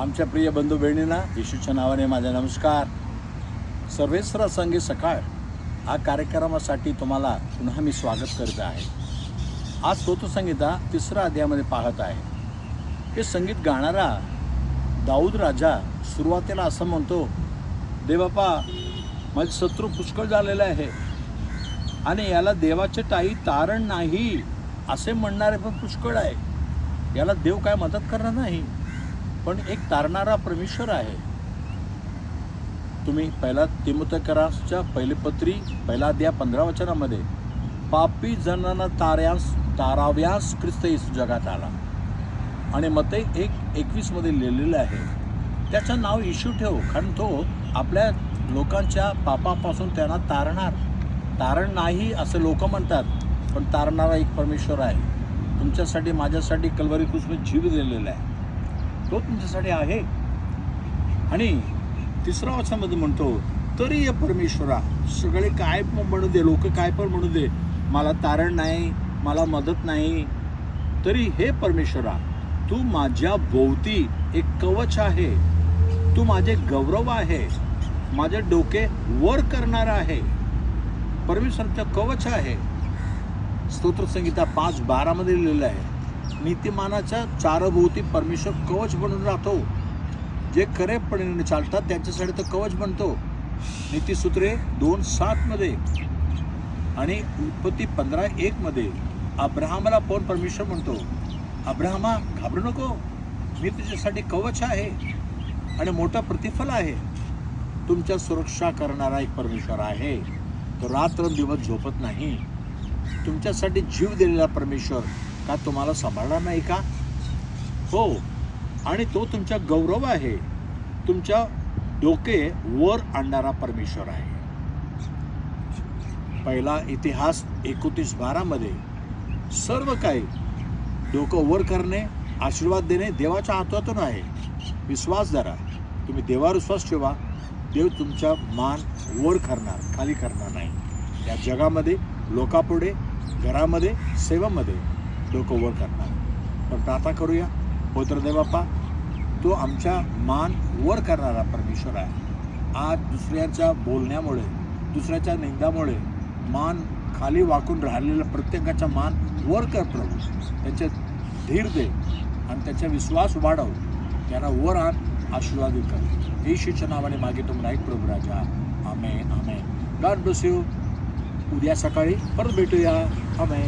आमच्या प्रिय बंधू बहिणींना येशूच्या नावाने माझा नमस्कार. सर्वेश्वर संगीत सकाळ हा कार्यक्रमासाठी तुम्हाला पुन्हा मी स्वागत करत आहे. आज स्तोत्रसंगीता तिसऱ्या अध्यायामध्ये पाहत आहे. हे संगीत गाणारा दाऊद राजा सुरुवातीला असं म्हणतो देवापा माझे शत्रू पुष्कळ झालेले आहे आणि याला देवाचे काही तारण नाही असे म्हणणारे पण पुष्कळ आहे. याला देव काय मदत करणार नाही? पण एक तारणारा परमेश्वर आहे. तुम्ही पहिला तिमुतकरासच्या पहिले पत्री पहिला द्या पंधरा वचनामध्ये पापी जणांना ताऱ्यास ताराव्यास ख्रिस्त येसू जगात आला आणि मते एक एकवीसमध्ये लिहिलेलं आहे. त्याचं नाव येशू ठेव कारण तो आपल्या लोकांच्या पापापासून त्यांना तारणार. तारण नाही असं लोक म्हणतात पण तारणारा एक परमेश्वर आहे. तुमच्यासाठी माझ्यासाठी कलवरी कृष्ण जीव दिलेला आहे. तो तुमच्यासाठी आहे. आणि तिसरा वचनामध्ये म्हणतो तरी या परमेश्वरा सगळे काय पण म्हणू दे लोक काय पण म्हणू दे मला तारण नाही मला मदत नाही. तरी हे परमेश्वरा तू माझ्या भोवती एक कवच आहे. तू माझे गौरव आहे. माझे डोके वर करणार आहे. परमेश्वरचं कवच आहे. स्तोत्रसंगीता पाच बारामध्ये लिहिलेलं आहे. नीतिमानाच्या चारभोवती परमेश्वर कवच बनून राहतो. जे खरेपणे चालतात त्यांच्यासाठी तो कवच बनतो. नीतिसूत्रे दोन सातमध्ये आणि उत्पत्ती पंधरा एकमध्ये अब्राहमाला पण परमेश्वर म्हणतो. अब्राहमा घाबरू नको. मी तुझ्यासाठी कवच आहे आणि मोठा प्रतिफल आहे. तुमच्या सुरक्षा करणारा एक परमेश्वर आहे. तो रात्र दिवस झोपत नाही. तुमच्यासाठी जीव दिलेला परमेश्वर का तुम्हाला सांभाळणार नाही का? हो. आणि तो तुमचा गौरव आहे. तुमच्या डोके वर आणणारा परमेश्वर आहे. पहिला इतिहास एकोणतीस बारामध्ये सर्व काही डोकं वर करणे आशीर्वाद देणे देवाच्या हातातून आहे. विश्वास धरा. तुम्ही देवावर विश्वास ठेवा. देव तुमचा मान वर करणार खाली करणार नाही. या जगामध्ये लोकापुढे घरामध्ये सेवामध्ये डोकं वर करणार. पण प्रार्थना करूया पोत्रदेव बाप्पा तो आमच्या मान वर करणारा परमेश्वर आहे. आज दुसऱ्याच्या बोलण्यामुळे दुसऱ्याच्या निंदामुळे मान खाली वाकून राहिलेला प्रत्येकाचा मान वर कर प्रभू. त्याच्यात धीर दे आणि त्याचा विश्वास वाढव. त्याला वर आण आशीर्वादित कर. येशूच्या नावाने मागे तुम एक प्रभू राजा. आमे आमे गॉड ब्लेस यू उद्या सकाळी परत भेटूया. आमे